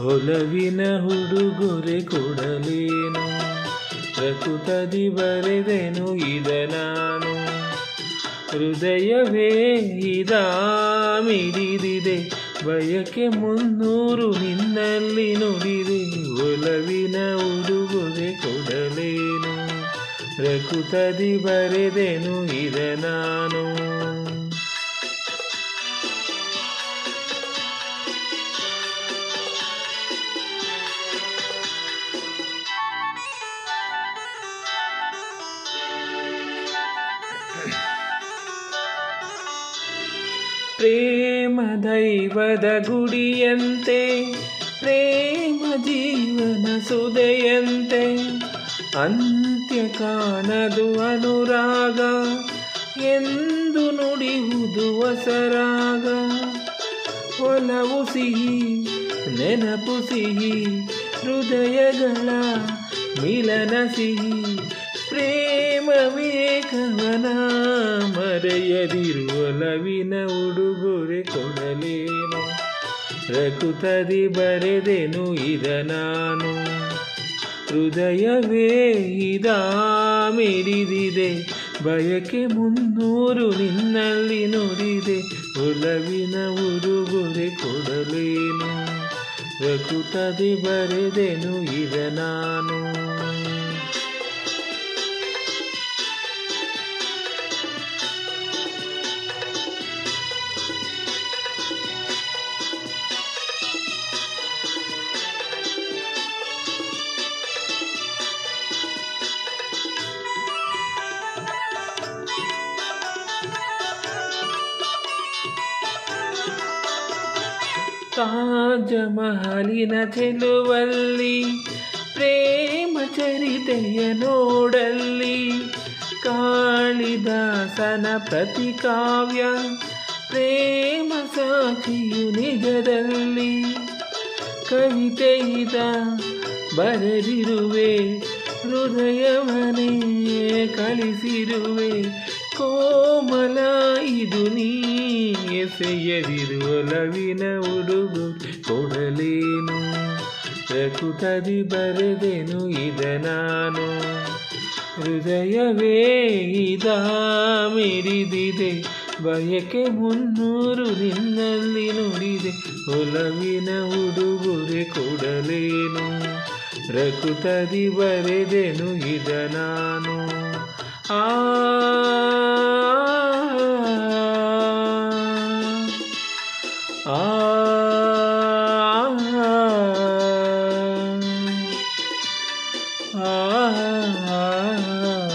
ಒಲವಿನ ಹುಡುಗುರೆ ಕೊಡಲೇನು? ಪ್ರಕೃತದಿ ಬರೆದೆನು ಇದ ನಾನು. ಹೃದಯವೇ ಇದ ಮಿಡಿದಿದೆ, ಬಯಕೆ ಮುನ್ನೂರು ನಿನ್ನಲ್ಲಿ ನುಡಿದೆ. ಒಲವಿನ ಉಡುಗೊರೆ ಕೊಡಲೇನು? ಪ್ರಕೃತದಿ ಬರೆದೆನು ಇದ ನಾನು. ಪ್ರೇಮ ದೈವದ ಗುಡಿಯಂತೆ, ಪ್ರೇಮ ಜೀವನ ಸುದೆಯಂತೆ, ಅಂತ್ಯ ಕಾಣದು ಅನುರಾಗ, ಎಂದು ನುಡಿಯುವುದು ಹೊಸರಾಗ. ಒಲವು ಸಿಹಿ, ನೆನಪು ಸಿಹಿ, ಹೃದಯಗಳ ಮಿಲನ ಸಿಹಿ ಪ್ರೇಮವೇ ಕವನ ಮರೆಯದಿರು ಲವಿನ ಉಡುಗೊರೆ ಕೊಡಲೇನು? ರಘುತದಿ ಬರೆದೆನು ಇದ ನಾನು. ಹೃದಯವೇ ಇದ ಮಿಡಿದಿದೆ ಬಯಕೆ ಮುನ್ನೂರು ನಿನ್ನಲ್ಲಿ ನುಡಿದೆ ಒಲವಿನ ಉಡುಗೊರೆ ಕೊಡಲೇನು? ರಕುತದಿ ಬರೆದೆನು ಇದ ನಾನು. ತಾಜಮಹಲಿನ ಚೆಲುವಲ್ಲಿ, ಪ್ರೇಮ ಚರಿತೆಯ ನೋಡಲ್ಲಿ, ಕಾಳಿದಾಸನ ಪ್ರತಿಕಾವ್ಯ, ಪ್ರೇಮ ಸಾಕ್ಷಿಯು ನಿಜದಲ್ಲಿ. ಕವಿತೆಯಿದ ಬರೆದಿರುವೆ ಹೃದಯವನೇ ಕಳಿಸಿರುವೆ ಕೋಮಲ ಇದು ನೀ ಎಸೆಯದಿರು ಒಲವಿನ ಉಡುಗು ಕೊಡಲೇನು ಪ್ರಕೃತದಿ ಬರೆದೆನು ಇದ ನಾನು ಹೃದಯವೇ ಇದ ಮಿಡಿದಿದೆ ಬಯಕೆ ಮುನ್ನೂರು ನಿನ್ನಲ್ಲಿ ನುಡಿದೆ ಒಲವಿನ ಉಡುಗೊರೆ ಕೊಡಲೇನು ಪ್ರಕೃತದಿ ಬರೆದೆನು ಇದ ನಾನು ಆ ah ah ah ah.